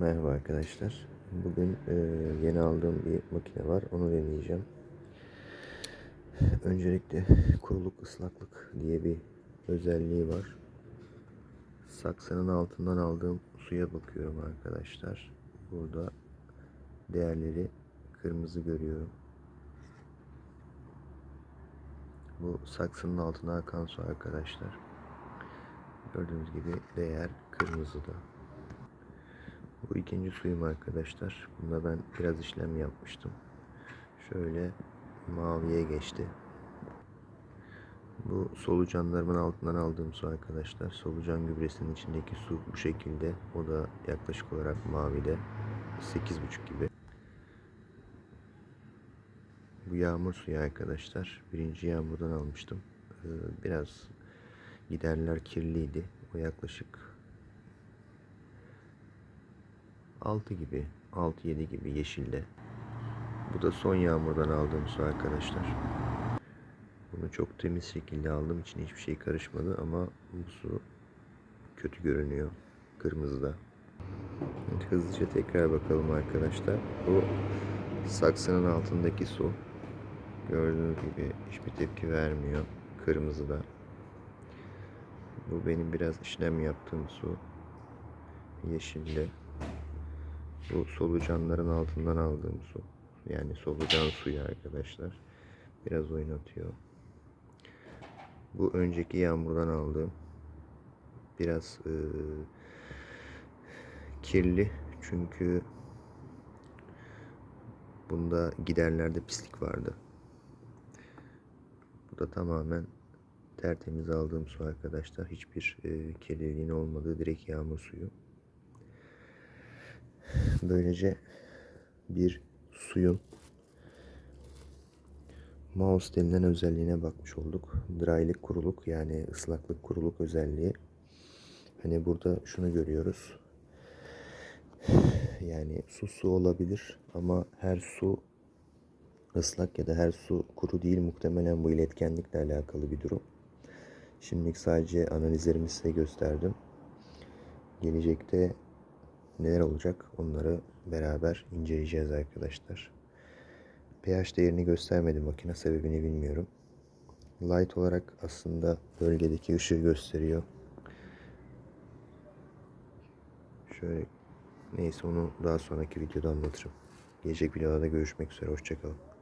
Merhaba arkadaşlar. Bugün e, yeni aldığım bir makine var. Onu deneyeceğim. Öncelikle kuruluk ıslaklık diye bir özelliği var. Saksının altından aldığım suya bakıyorum arkadaşlar. Burada değerleri kırmızı görüyorum. Bu saksının altına akan su arkadaşlar. Gördüğünüz gibi değer kırmızıda. Bu ikinci suyum arkadaşlar. Bunda ben biraz işlem yapmıştım. Şöyle maviye geçti. Bu solucanlarımın altından aldığım su arkadaşlar. Solucan gübresinin içindeki su bu şekilde. O da yaklaşık olarak mavide. 8,5 gibi. Bu yağmur suyu arkadaşlar. Birinci yağmurdan almıştım. Ee, Biraz giderler kirliydi. O yaklaşık 6 gibi, 6-7 gibi yeşilde. Bu da son yağmurdan aldığım su arkadaşlar. Bunu çok temiz şekilde aldığım için hiçbir şey karışmadı ama bu su kötü görünüyor. Kırmızıda. Hızlıca tekrar bakalım arkadaşlar. Bu saksının altındaki su. Gördüğünüz gibi hiçbir tepki vermiyor. Kırmızıda. Bu benim biraz işlem yaptığım su. Yeşilde. Bu solucanların altından aldığım su. Yani solucan suyu arkadaşlar. Biraz oynatıyor. Bu önceki yağmurdan aldığım. Biraz eee, kirli. Çünkü bunda giderlerde pislik vardı. Bu da tamamen tertemiz aldığım su arkadaşlar. Hiçbir eee kirliliğin olmadığı direkt yağmur suyu. Böylece bir suyun mouse denilen özelliğine bakmış olduk. Drylik kuruluk yani ıslaklık kuruluk özelliği. Hani burada şunu görüyoruz. Yani su su olabilir ama her su ıslak ya da her su kuru değil. Muhtemelen bu iletkenlikle alakalı bir durum. Şimdilik sadece analizlerimi size gösterdim. Gelecekte neler olacak onları beraber inceleyeceğiz arkadaşlar. pH değerini göstermedi makine sebebini bilmiyorum. Light olarak aslında bölgedeki ışığı gösteriyor. Şöyle neyse onu daha sonraki videoda anlatırım. Gelecek videoda görüşmek üzere. Hoşçakalın.